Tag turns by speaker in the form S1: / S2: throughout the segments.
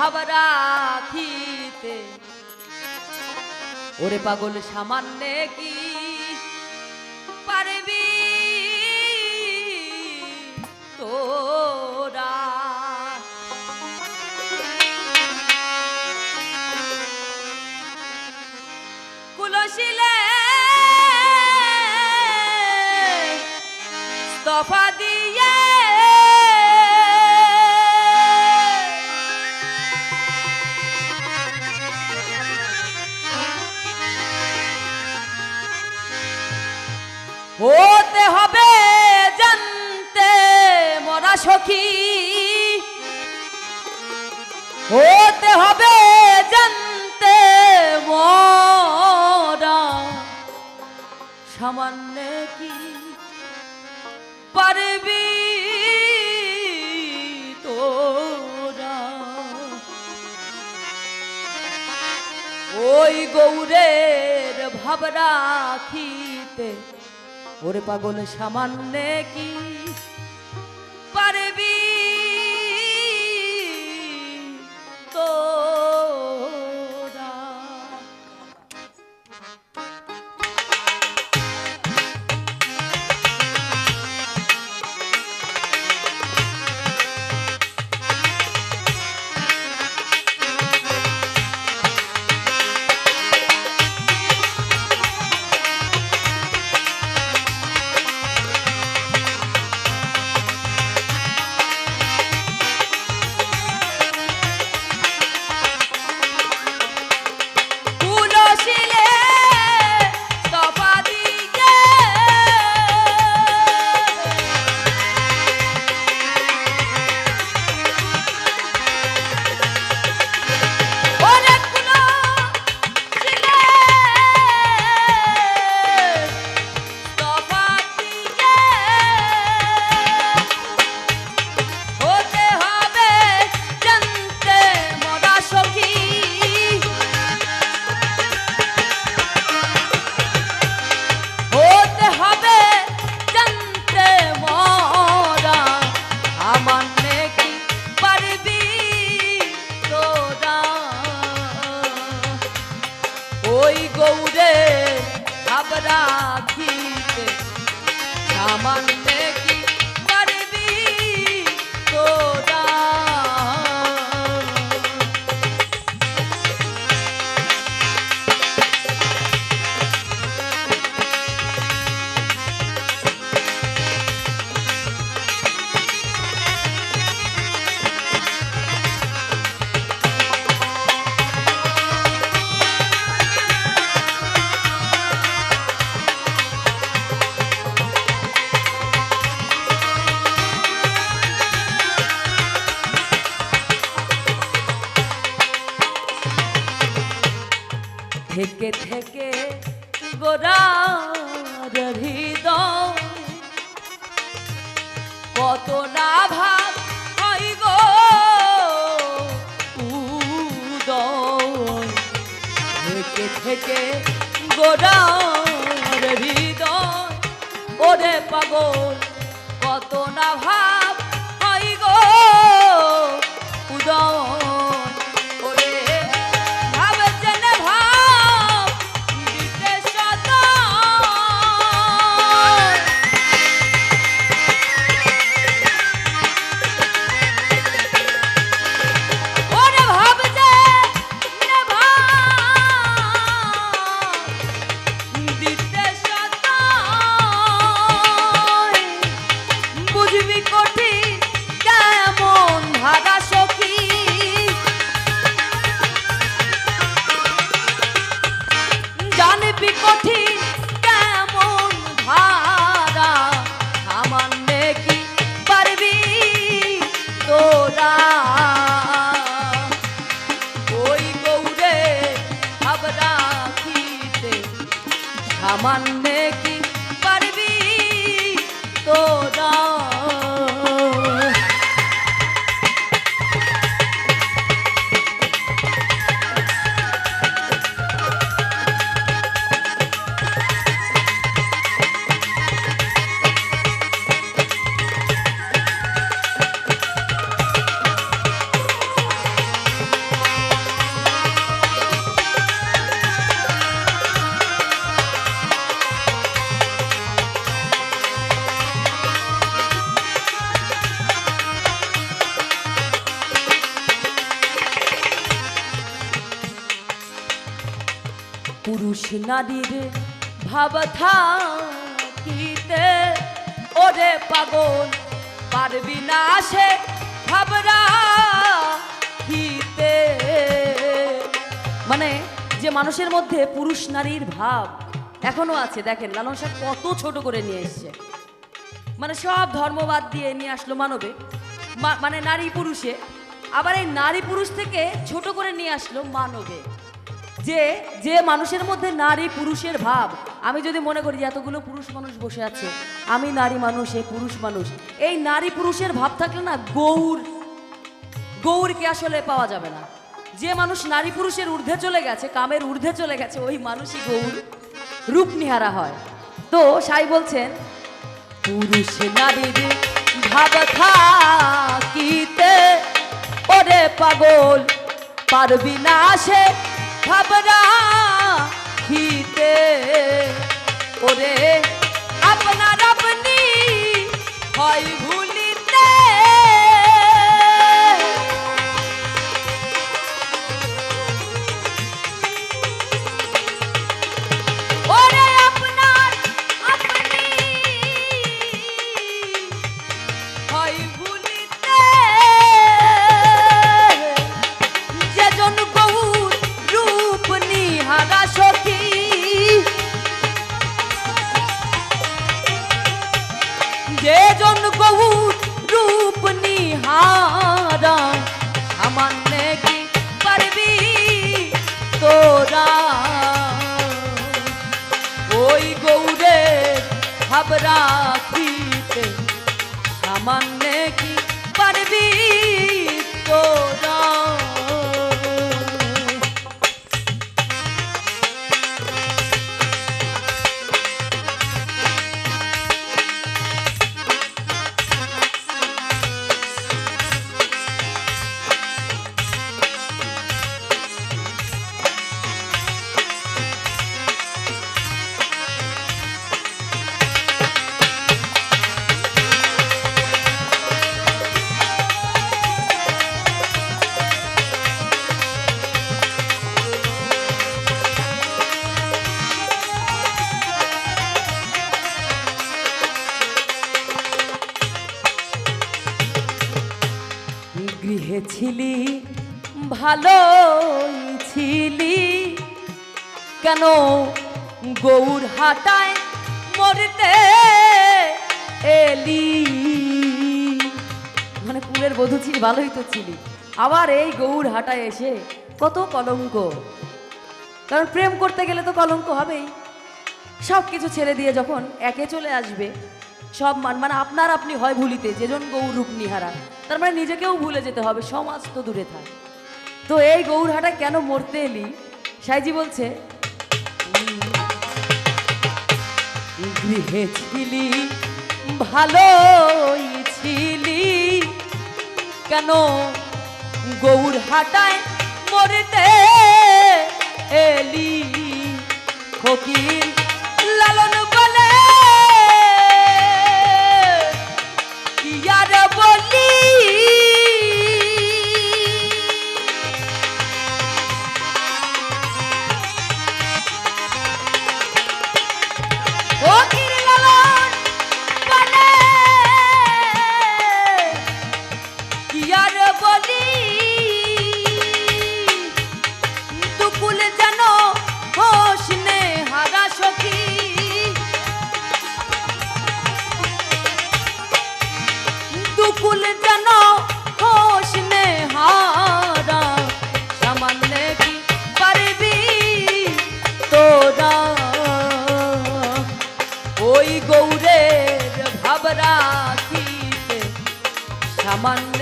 S1: ভাবরা ওরে পাগল সামান্য কি পারবি তোরা? কুলশিলা ওই গৌরের ভাব রাখিতে। ওরে পাগল সামান্য কি পারবি? তো থেকে গোড়ার হৃদয় ওরে পাগল কত না ভাই man. পুরুষ নারীর ভাব থাকিতে, ওরে পাগল, পারবি না সে ভাবরা খিতে মানে যে মানুষের মধ্যে পুরুষ নারীর ভাব এখনও আছে, দেখেন লালন সাহেব কত ছোট করে নিয়ে এসছে। মানে সব ধর্মবাদ দিয়ে নিয়ে আসলো মানবে। মানে নারী পুরুষে, আবার এই নারী পুরুষ থেকে ছোট করে নিয়ে আসলো মানবে। যে যে মানুষের মধ্যে নারী পুরুষের ভাব, আমি যদি মনে করি এতগুলো পুরুষ মানুষ বসে আছে, আমি নারী মানুষ, এ পুরুষ মানুষ, এই নারী পুরুষের ভাব থাকলে না গৌর, গৌরকে আসলে পাওয়া যাবে না। যে মানুষ নারী পুরুষের ঊর্ধ্বে চলে গেছে, কামের ঊর্ধ্বে চলে গেছে, ওই মানুষই গৌর, রূপ নিহারা হয়। তো সাই বলছেন, পুরুষ নারীর ভাব থাকিতে ওরে পাগল পারবি না সে ভাবরা খিতে ওরে আপনার আপনি হয় যেজন বহু রূপ নিহারা, সামান্য কি পারবি তোরা? ওই গৌরে হাবরা রাখিতে সামান্য কি পারবি তোরা? গৃহে ছিলি ভালো ছিলি। কেন গৌর হাটায় মরতে এলি? মানে কুলের বধূ ছিলি, ভালোই তো ছিলি। আবার এই গৌর হাটায় এসে কত কলঙ্ক। কারণ প্রেম করতে গেলে তো কলঙ্ক হবেই। সব কিছু ছেড়ে দিয়ে যখন একে চলে আসবে, সব মান মানে আপনার আপনি হয় ভুলিতে, যেজন গৌর রূপ নিহারা। তার মানে নিজেকেও ভুলে যেতে হবে, সমাজ তো দূরে থাক। তো এই গৌরহাটা কেন মরতে এলি? সাইজি বলছে, গৃহে ছিলি, ভালোই ছিলি। কেন গৌর হাটায় মরতে এলি? ফকির রাখিতে সামান্য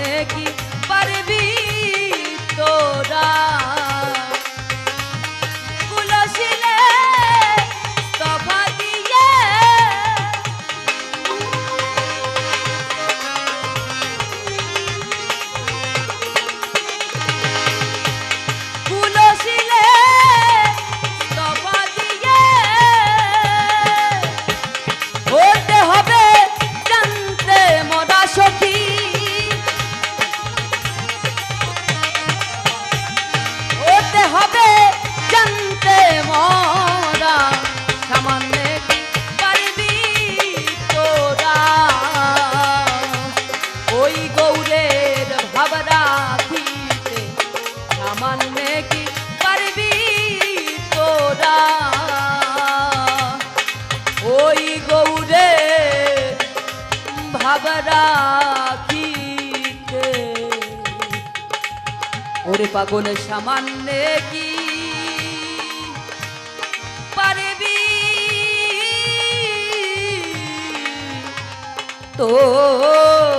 S1: ওরে পাগল সামান্যে কি? পারবি? তোরা